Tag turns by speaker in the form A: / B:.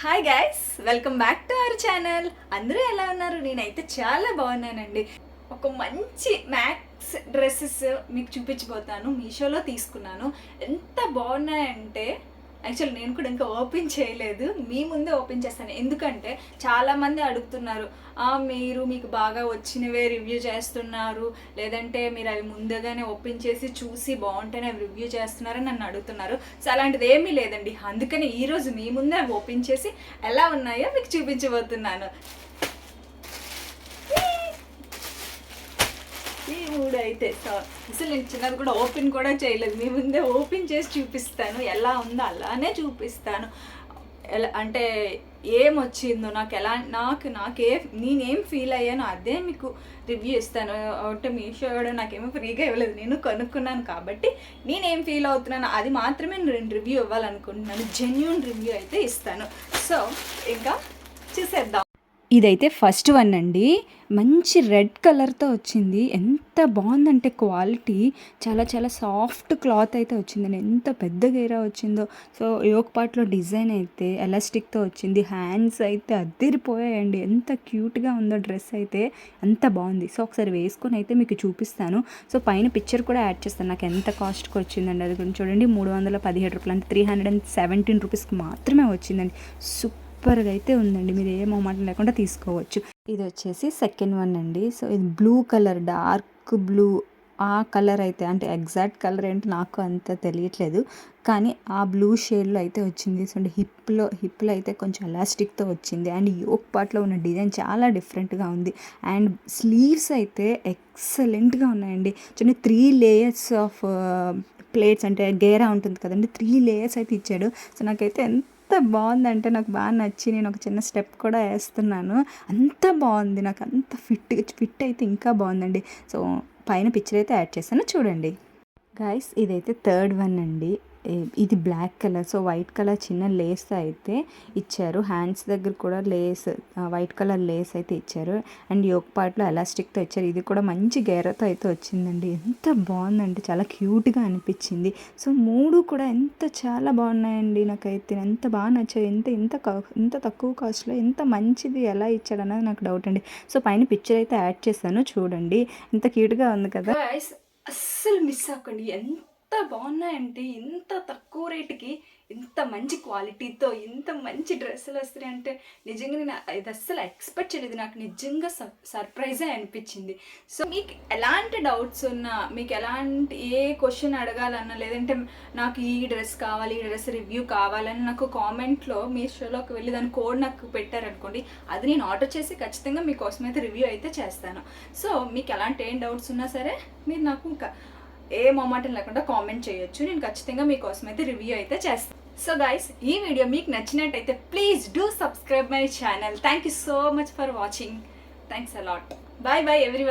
A: Hi guys welcome back to our channel అందరూ ఎలా ఉన్నారు? నేనైతే చాలా బాగున్నానండి. ఒక మంచి మ్యాక్స్ డ్రెస్సెస్ మీకు చూపించబోతాను. మీషోలో తీసుకున్నాను. ఎంత బాగున్నాయంటే యాక్చువల్ నేను కూడా ఇంకా ఓపెన్ చేయలేదు. మీ ముందే ఓపెన్ చేస్తాను. ఎందుకంటే చాలామంది అడుగుతున్నారు మీరు మీకు బాగా వచ్చినవే రివ్యూ చేస్తున్నారు. లేదంటే మీరు అవి ముందుగానే ఓపెన్ చేసి చూసి బాగుంటేనే అవి రివ్యూ చేస్తున్నారని నన్ను అడుగుతున్నారు. సో అలాంటిది ఏమీ లేదండి. అందుకని ఈరోజు మీ ముందే అవి ఓపెన్ చేసి ఎలా ఉన్నాయో మీకు చూపించబోతున్నాను. ఈ మూడు అయితే సో అసలు నేను చిన్నది కూడా ఓపెన్ కూడా చేయలేదు. మీ ముందే ఓపెన్ చేసి చూపిస్తాను. ఎలా ఉందో అలానే చూపిస్తాను. ఎలా అంటే ఏం వచ్చిందో నాకు ఎలా నాకు నాకే నేనేం ఫీల్ అయ్యానో అదే మీకు రివ్యూ ఇస్తాను. అంటే మీషో కూడా నాకేమో ఫ్రీగా ఇవ్వలేదు. నేను కొనుక్కున్నాను కాబట్టి నేనేం ఫీల్ అవుతున్నానో అది మాత్రమే నేను రివ్యూ ఇవ్వాలనుకుంటున్నాను. జెన్యున్ రివ్యూ అయితే ఇస్తాను. సో ఇంకా చూసేద్దాం.
B: ఇదైతే ఫస్ట్ వన్ అండి. మంచి రెడ్ కలర్తో వచ్చింది. ఎంత బాగుందంటే క్వాలిటీ. చాలా చాలా సాఫ్ట్ క్లాత్ అయితే వచ్చిందండి ఎంత పెద్ద గేరా వచ్చిందో. సో యోక్ పార్ట్లో డిజైన్ అయితే ఎలాస్టిక్తో వచ్చింది. హ్యాండ్స్ అయితే అద్దిరిపోయాయండి. ఎంత క్యూట్గా ఉందో డ్రెస్ అయితే. అంత బాగుంది. సో ఒకసారి వేసుకొని అయితే మీకు చూపిస్తాను. సో పైన పిక్చర్ కూడా యాడ్ చేస్తాను. నాకు ఎంత కాస్ట్కి వచ్చిందండి. అది కూడా చూడండి. మూడు వందల పదిహేడు రూపాయలు. అంటే త్రీ హండ్రెడ్ అండ్ సెవెంటీన్ రూపీస్కి మాత్రమే వచ్చిందండి. సూపర్గా అయితే ఉందండి. మీరు ఏ మొమాటం లేకుండా తీసుకోవచ్చు. ఇది వచ్చేసి సెకండ్ వన్ అండి. సో ఇది బ్లూ కలర్ డార్క్ బ్లూ. ఆ కలర్ అయితే అంటే ఎగ్జాక్ట్ కలర్ ఏంటో నాకు అంత తెలియట్లేదు. కానీ ఆ బ్లూ షేడ్లో అయితే వచ్చింది. సో అంటే హిప్లో హిప్లో అయితే కొంచెం ఎలాస్టిక్తో వచ్చింది. అండ్ యోక్ పార్ట్లో ఉన్న డిజైన్ చాలా డిఫరెంట్గా ఉంది. అండ్ స్లీవ్స్ అయితే ఎక్సలెంట్గా ఉన్నాయండి. చూడండి త్రీ లేయర్స్ ఆఫ్ ప్లేట్స్ అంటే గేరా ఉంటుంది కదండి. త్రీ లేయర్స్ అయితే ఇచ్చాడు. సో నాకైతే ఎంత బాగుందంటే నాకు బాగా నచ్చి నేను ఒక చిన్న స్టెప్ కూడా వేస్తున్నాను. అంత బాగుంది. నాకు అంత ఫిట్ ఫిట్ అయితే ఇంకా బాగుందండి. సో పైన పిక్చర్ అయితే యాడ్ చేస్తాను. చూడండి. గైస్ ఇదైతే థర్డ్ వన్ అండి. ఇది black colour so white colour చిన్న లేస్ అయితే ఇచ్చారు. హ్యాండ్స్ దగ్గర కూడా లేస్ వైట్ కలర్ లేస్ అయితే ఇచ్చారు. అండ్ యోక్ పార్ట్లో ఎలాస్టిక్తో ఇచ్చారు. ఇది కూడా మంచి గేరతో అయితే వచ్చిందండి. ఎంత బాగుందంటే చాలా క్యూట్గా అనిపించింది. సో మూడు కూడా ఎంత చాలా బాగున్నాయండి నాకైతే. ఎంత బాగా నచ్చాయి. ఎంత ఎంత కా- తక్కువ కాస్ట్లో ఎంత మంచిది ఎలా ఇచ్చాడు అన్నది నాకు డౌట్ అండి. సో పైన పిక్చర్ అయితే యాడ్ చేశాను. చూడండి. ఎంత క్యూట్గా ఉంది కదా.
A: అస్సలు మిస్ అవ్వకండి. ఎంత ఎంత బాగున్నాయంటే ఇంత తక్కువ రేటుకి ఇంత మంచి క్వాలిటీతో ఇంత మంచి డ్రెస్సులు వస్తున్నాయి అంటే నిజంగా నేను ఇది అస్సలు ఎక్స్పెక్ట్ చేయలేదు. నాకు నిజంగా సర్ప్రైజే అనిపించింది. సో మీకు ఎలాంటి డౌట్స్ ఉన్నా మీకు ఎలాంటి ఏ క్వశ్చన్ అడగాలన్నా లేదంటే నాకు ఈ డ్రెస్ కావాలి ఈ డ్రెస్ రివ్యూ కావాలని నాకు కామెంట్లో మీ షోలోకి వెళ్ళి దాని కోడ్ నాకు పెట్టారనుకోండి అది నేను ఆర్డర్ చేసి ఖచ్చితంగా మీకోసం అయితే రివ్యూ అయితే చేస్తాను. సో మీకు ఎలాంటి ఏం డౌట్స్ ఉన్నా సరే మీరు నాకు ఇంకా ఏ మొమాటం లేకుండా కామెంట్ చేయొచ్చు. నేను ఖచ్చితంగా మీకోసం అయితే రివ్యూ అయితే చేస్తాను సో గైస్ ఈ వీడియో మీకు నచ్చినట్టయితే please do subscribe my channel thank you so much for watching thanks a lot bye bye every